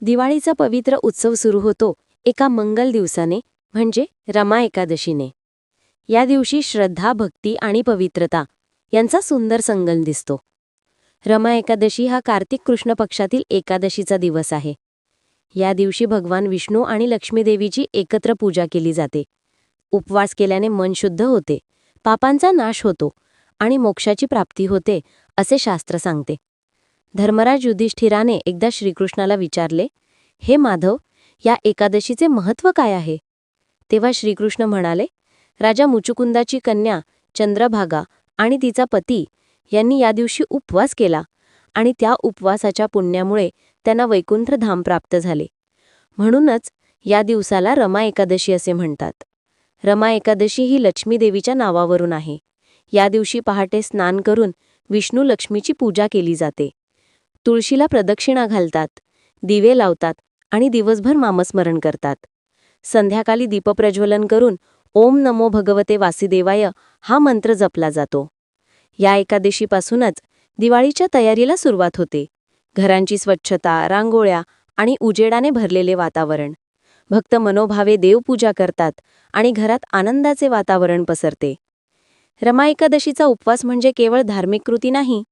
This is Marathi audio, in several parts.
दिवाळीचा पवित्र उत्सव सुरू होतो. एका मंगल दिवसाने म्हणजे रमा एकादशीने. या दिवशी श्रद्धा भक्ती आणि पवित्रता यांचा सुंदर संगम दिसतो. रमा एकादशी हा कार्तिक कृष्ण पक्षातील एकादशीचा दिवस आहे. या दिवशी भगवान विष्णू आणि लक्ष्मीदेवीची एकत्र पूजा केली जाते. उपवास केल्याने मन शुद्ध होते. पापांचा नाश होतो आणि मोक्षाची प्राप्ती होते असे शास्त्र सांगते. धर्मराज युधिष्ठिराने एकदा श्रीकृष्णाला विचारले हे माधव या एकादशीचे महत्त्व काय आहे? तेव्हा श्रीकृष्ण म्हणाले राजा मुचुकुंदाची कन्या चंद्रभागा आणि तिचा पती यांनी या दिवशी उपवास केला आणि त्या उपवासाच्या पुण्यामुळे त्यांना वैकुंठ धाम प्राप्त झाले. म्हणूनच या दिवसाला रमा एकादशी असे म्हणतात. रमा एकादशी ही लक्ष्मी देवीच्या नावावरून आहे. या दिवशी पहाटे स्नान करून विष्णू लक्ष्मीची पूजा केली जाते. तुळशीला प्रदक्षिणा घालतात दिवे लावतात आणि दिवसभर नामस्मरण करतात. संध्याकाळी दीपप्रज्वलन करून ओम नमो भगवते वासिदेवाय हा मंत्र जपला जातो. या एकादशीपासूनच दिवाळीच्या तयारीला सुरुवात होते. घरांची स्वच्छता रांगोळ्या आणि उजेडाने भरलेले वातावरण. भक्त मनोभावे देवपूजा करतात आणि घरात आनंदाचे वातावरण पसरते. रमा एकादशीचा उपवास म्हणजे केवळ धार्मिक कृती नाही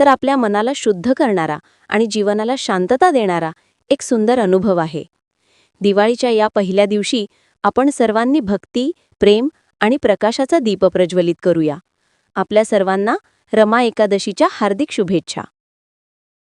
तर आपल्या मनाला शुद्ध करणारा आणि जीवनाला शांतता देणारा एक सुंदर अनुभव आहे. दिवाळीच्या या पहिल्या दिवशी आपण सर्वांनी भक्ती प्रेम आणि प्रकाशाचा दीप प्रज्वलित करूया. आपल्या सर्वांना रमा एकादशीच्या हार्दिक शुभेच्छा.